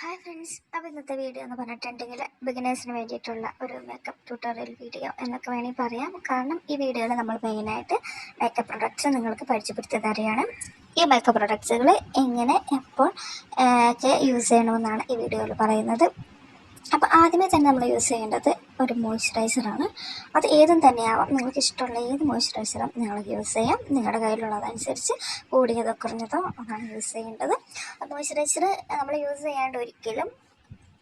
Hi friends അപ്പോൾ ഇന്നത്തെ video എന്ന് പറഞ്ഞിട്ടുണ്ടെങ്കിൽ ബിഗിനേഴ്സിന് വേണ്ടിയിട്ടുള്ള ഒരു മേക്കപ്പ് ട്യൂട്ടോറിയൽ വീഡിയോ എന്നൊക്കെ വേണമെങ്കിൽ പറയാം. കാരണം ഈ വീഡിയോയിൽ നമ്മൾ മെയിനായിട്ട് മേക്കപ്പ് പ്രൊഡക്ട്സ് നിങ്ങൾക്ക് പരിചയപ്പെടുത്തി തരികയാണ്. ഈ മേക്കപ്പ് പ്രൊഡക്ട്സുകൾ എങ്ങനെ എപ്പോൾ ഒക്കെ യൂസ് ചെയ്യണമെന്നാണ് ഈ വീഡിയോയിൽ പറയുന്നത്. അപ്പോൾ ആദ്യമേ തന്നെ നമ്മൾ യൂസ് ചെയ്യേണ്ടത് ഒരു മോയ്സ്ചറൈസറാണ് അത് ഏതും തന്നെയാവാം. നിങ്ങൾക്ക് ഇഷ്ടമുള്ള ഏത് മോയ്സ്ചറൈസറും നിങ്ങൾക്ക് യൂസ് ചെയ്യാം. നിങ്ങളുടെ കയ്യിലുള്ളതനുസരിച്ച് കൂടിയതോ കുറഞ്ഞതോ അതാണ് യൂസ് ചെയ്യേണ്ടത്. മോയ്സ്ചറൈസർ നമ്മൾ യൂസ് ചെയ്യാണ്ട് ഒരിക്കലും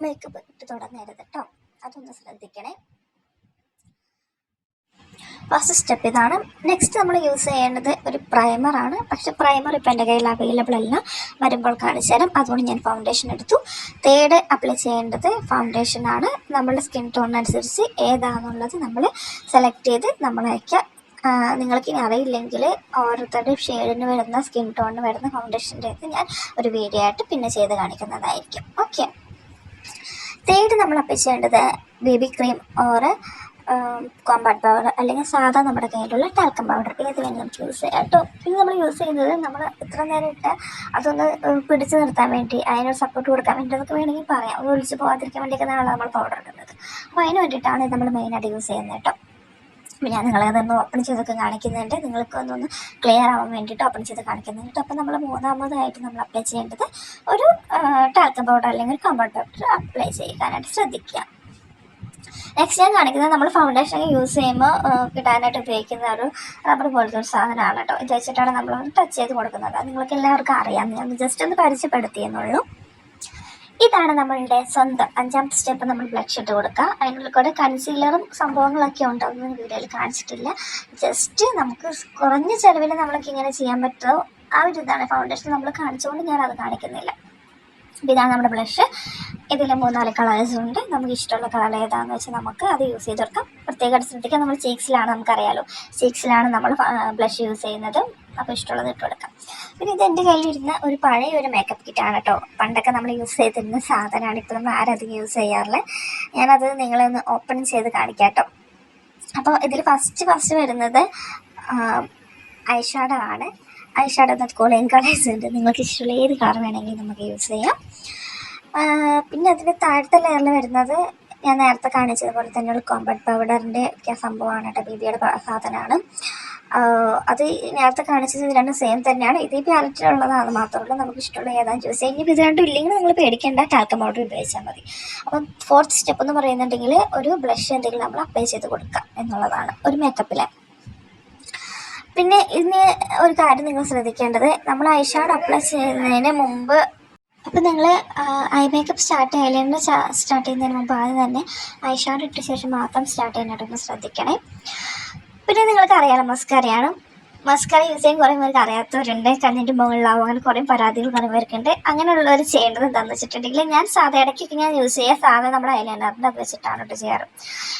മേക്കപ്പ് ഇട്ട് തുടങ്ങരുത് കേട്ടോ അതൊന്ന് ശ്രദ്ധിക്കണേ. ഫസ്റ്റ് സ്റ്റെപ്പ് ഇതാണ്. നെക്സ്റ്റ് നമ്മൾ യൂസ് ചെയ്യേണ്ടത് ഒരു പ്രൈമറാണ് പക്ഷെ പ്രൈമർ ഇപ്പോൾ എന്റെ കയ്യിൽ അവൈലബിൾ അല്ല. വരുമ്പോൾ കാണിച്ചു തരാം. അതുകൊണ്ട് ഞാൻ ഫൗണ്ടേഷൻ എടുത്തു. തേർഡ് അപ്ലൈ ചെയ്യേണ്ടത് ഫൗണ്ടേഷനാണ് നമ്മുടെ സ്കിൻ ടോണിനനുസരിച്ച് ഏതാണെന്നുള്ളത് നമ്മൾ സെലക്ട് ചെയ്ത് നമ്മൾ അയക്കുക നിങ്ങൾക്ക് ഇനി അറിയില്ലെങ്കിൽ ഓരോരുത്തരുടെ ഷെയ്ഡിന് വരുന്ന സ്കിൻ ടോണിന് വരുന്ന ഫൗണ്ടേഷന്റെ ഞാൻ ഒരു വീഡിയോ ആയിട്ട് പിന്നെ ചെയ്ത് കാണിക്കുന്നതായിരിക്കും. ഓക്കെ തേർഡ് നമ്മൾ അപ്ലൈ ചെയ്യേണ്ടത് baby cream or compact powder അല്ലെങ്കിൽ സാധാ നമ്മുടെ കയ്യിലുള്ള ടാൽക്കം പൗഡർ ഏത് വേണമെങ്കിലും യൂസ് ചെയ്യാം കേട്ടോ. ഇത് നമ്മൾ യൂസ് ചെയ്യുന്നത് നമ്മൾ ഇത്ര നേരം ഇട്ട് അതൊന്ന് പിടിച്ചു നിർത്താൻ വേണ്ടി അതിനൊരു സപ്പോർട്ട് കൊടുക്കാൻ വേണ്ടി അതൊക്കെ വേണമെങ്കിൽ പറയാം. ഒന്ന് ഒളിച്ച് പോകാതിരിക്കാൻ വേണ്ടിയൊക്കെയാണ് നമ്മൾ പൗഡർ ഇടുന്നത്. അപ്പോൾ അതിന് വേണ്ടിയിട്ടാണ് നമ്മൾ മെയിനായിട്ട് യൂസ് ചെയ്യുന്നത് കേട്ടോ. അപ്പം ഞാൻ നിങ്ങളെ അതൊന്ന് ഓപ്പൺ ചെയ്തൊക്കെ കാണിക്കുന്നുണ്ട്. നിങ്ങൾക്ക് ഒന്നൊന്ന് ക്ലിയർ ആവാൻ വേണ്ടിയിട്ട് ഓപ്പൺ ചെയ്ത് കാണിക്കുന്നുണ്ട് അപ്പം നമ്മൾ മൂന്നാമതായിട്ട് നമ്മൾ അപ്ലൈ ചെയ്യേണ്ടത് ഒരു ടാൽക്കം പൗഡർ അല്ലെങ്കിൽ കമ്പൗണ്ട് പൗഡർ അപ്ലൈ ചെയ്യാനായിട്ട് ശ്രദ്ധിക്കുക. നെക്സ്റ്റ് ഞാൻ കാണിക്കുന്നത് നമ്മൾ ഫൗണ്ടേഷൻ യൂസ് ചെയ്യുമ്പോൾ കിട്ടാനായിട്ട് ഉപയോഗിക്കുന്ന ഒരു റബ്ബർ പോലത്തെ ഒരു സാധനമാണ് കേട്ടോ ഇത് വെച്ചിട്ടാണ് നമ്മൾ ടച്ച് ചെയ്ത് കൊടുക്കുന്നത്. നിങ്ങൾക്ക് എല്ലാവർക്കും അറിയാം. ഞാൻ ജസ്റ്റ് ഒന്ന് പരിചയപ്പെടുത്തിയെന്നുള്ളൂ ഇതാണ് നമ്മളുടെ സ്വന്തം അഞ്ചാമത്തെ സ്റ്റെപ്പ് നമ്മൾ ബ്ലഡ് ഷീറ്റ് കൊടുക്കുക അതിനുള്ളിൽ കൂടെ കൺസീലറും സംഭവങ്ങളൊക്കെ ഉണ്ടാവുന്ന വീഡിയോയിൽ കാണിച്ചിട്ടില്ല. ജസ്റ്റ് നമുക്ക് കുറഞ്ഞ ചിലവിൽ നമ്മൾക്ക് ഇങ്ങനെ ചെയ്യാൻ പറ്റുമോ ആ ഒരു ഇതാണ്. ഫൗണ്ടേഷൻ നമ്മൾ കാണിച്ചുകൊണ്ട് ഞാൻ അത് കാണിക്കുന്നില്ല. ഇതാണ് നമ്മുടെ ബ്ലഷ്. ഇതിൽ മൂന്നാൽ കളേഴ്സ് ഉണ്ട്. നമുക്ക് ഇഷ്ടമുള്ള കളർ ഏതാണെന്ന് വെച്ചാൽ നമുക്ക് അത് യൂസ് ചെയ്ത് കൊടുക്കാം. പ്രത്യേകമായിട്ട് ശ്രദ്ധിക്കാം നമ്മൾ ചീക്സിലാണ് നമുക്കറിയാലോ. ചീക്സിലാണ് നമ്മൾ ബ്ലഷ് യൂസ് ചെയ്യുന്നത്. അപ്പോൾ ഇഷ്ടമുള്ളത് ഇട്ട് കൊടുക്കാം. പിന്നെ ഇത് എന്റെ കയ്യിലിരുന്ന ഒരു പഴയ ഒരു മേക്കപ്പ് കിറ്റാണ് കേട്ടോ പണ്ടൊക്കെ നമ്മൾ യൂസ് ചെയ്തിരുന്ന സാധനമാണ്. ഇപ്പോൾ നമ്മൾ ആരധികം യൂസ് ചെയ്യാറില്ല. ഞാനത് നിങ്ങളൊന്ന് ഓപ്പൺ ചെയ്ത് കാണിക്കാം കേട്ടോ അപ്പോൾ ഇതിൽ ഫസ്റ്റ് ഫസ്റ്റ് വരുന്നത് ഐഷാഡോ ആണ്. ഐഷാഡോ ദറ്റ് കോൾ കളേഴ്സ് ഉണ്ട് നിങ്ങൾക്ക് ഇഷ്ടമുള്ള ഏത് കളർ വേണമെങ്കിലും നമുക്ക് യൂസ് ചെയ്യാം. പിന്നെ അതിന്റെ താഴത്തെ ലെയറിൽ വരുന്നത് ഞാൻ നേരത്തെ കാണിച്ചതുപോലെ തന്നെ ഒരു കോമ്പറ്റ് പൗഡറിന്റെ ഒക്കെ സംഭവമാണ് കേട്ടോ ബേബിയുടെ സാധനമാണ്. അത് നേരത്തെ കാണിച്ചത് രണ്ടും സെയിം തന്നെയാണ്. ഇതേ പ്യാലറ്റിലുള്ളതാണ് മാത്രമല്ല നമുക്ക് ഇഷ്ടമുള്ള ഏതാണ് ചൂസ് ചെയ്യാം ഇനിയിപ്പോൾ ഇത് രണ്ടും ഇല്ലെങ്കിൽ നിങ്ങൾ പേടിക്കേണ്ട. ടാൽക്കം പൗഡർ ഉപയോഗിച്ചാൽ മതി. അപ്പം ഫോർത്ത് സ്റ്റെപ്പ് എന്ന് പറയുന്നുണ്ടെങ്കിൽ ഒരു ബ്ലഷ് എന്തെങ്കിലും നമ്മൾ അപ്ലൈ ചെയ്ത് കൊടുക്കാം എന്നുള്ളതാണ്. ഒരു മേക്കപ്പിൽ പിന്നെ ഇന്ന് ഒരു കാര്യം നിങ്ങൾ ശ്രദ്ധിക്കേണ്ടത് നമ്മൾ ഐഷാഡ് അപ്ലൈ ചെയ്യുന്നതിന് മുമ്പ് അപ്പം നിങ്ങൾ eye makeup start eyeliner start ചെയ്യുന്നതിന് മുമ്പ് ആദ്യം തന്നെ ഐഷാഡ് ഇട്ട ശേഷം മാത്രം സ്റ്റാർട്ട് ചെയ്യാനായിട്ടൊന്ന് ശ്രദ്ധിക്കണേ. പിന്നെ നിങ്ങൾക്ക് അറിയാലോ മസ്കാരയാണ് മസ്കാര യൂസ് ചെയ്യാൻ കുറേ പേർക്ക് അറിയാത്തവരുണ്ട്. കണ്ണിന്റെ മുകളിലാവും. അങ്ങനെ കുറേ പരാതികൾ കുറേ പേർക്കുണ്ട്. അങ്ങനെയുള്ളവർ ചെയ്യേണ്ടത് എന്താണെന്ന് വെച്ചിട്ടുണ്ടെങ്കിൽ ഞാൻ സാധാ ഇടയ്ക്കൊക്കെ ഞാൻ യൂസ് ചെയ്യുക സാധാ നമ്മുടെ ഐലൈനറിന്റെ അത് വെച്ചിട്ടാണ് കേട്ടോ ചെയ്യാറ്.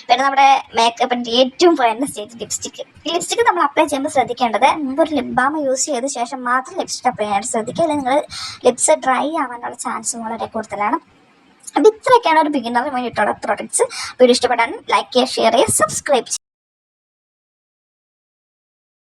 പിന്നെ നമ്മുടെ മേക്കപ്പിന്റെ ഏറ്റവും പോയിന്റ് സ്റ്റേജ് ലിപ്സ്റ്റിക്ക് ലിപ്സ്റ്റിക്ക് നമ്മൾ അപ്ലൈ ചെയ്യുമ്പോൾ ശ്രദ്ധിക്കേണ്ടത് മുമ്പ് ഒരു ലിപ് ബാം യൂസ് ചെയ്ത ശേഷം മാത്രം ലിപ്സ്റ്റിക്ക് അപ്ലൈ ചെയ്യാൻ ശ്രദ്ധിക്കുക. അല്ലെങ്കിൽ നിങ്ങൾ ലിപ്സ് ഡ്രൈ ആവാനുള്ള ചാൻസും വളരെ കൂടുതലാണ്. അപ്പോൾ ഇത്രയൊക്കെയാണ് ഒരു ബിഗിനറിന് വേണ്ടിയിട്ടുള്ള പ്രൊഡക്ട്സ് വീഡിയോ ഇഷ്ടപ്പെടാൻ ലൈക്ക് ചെയ്യുക ഷെയർ ചെയ്യുക സബ്സ്ക്രൈബ് ചെയ്യുക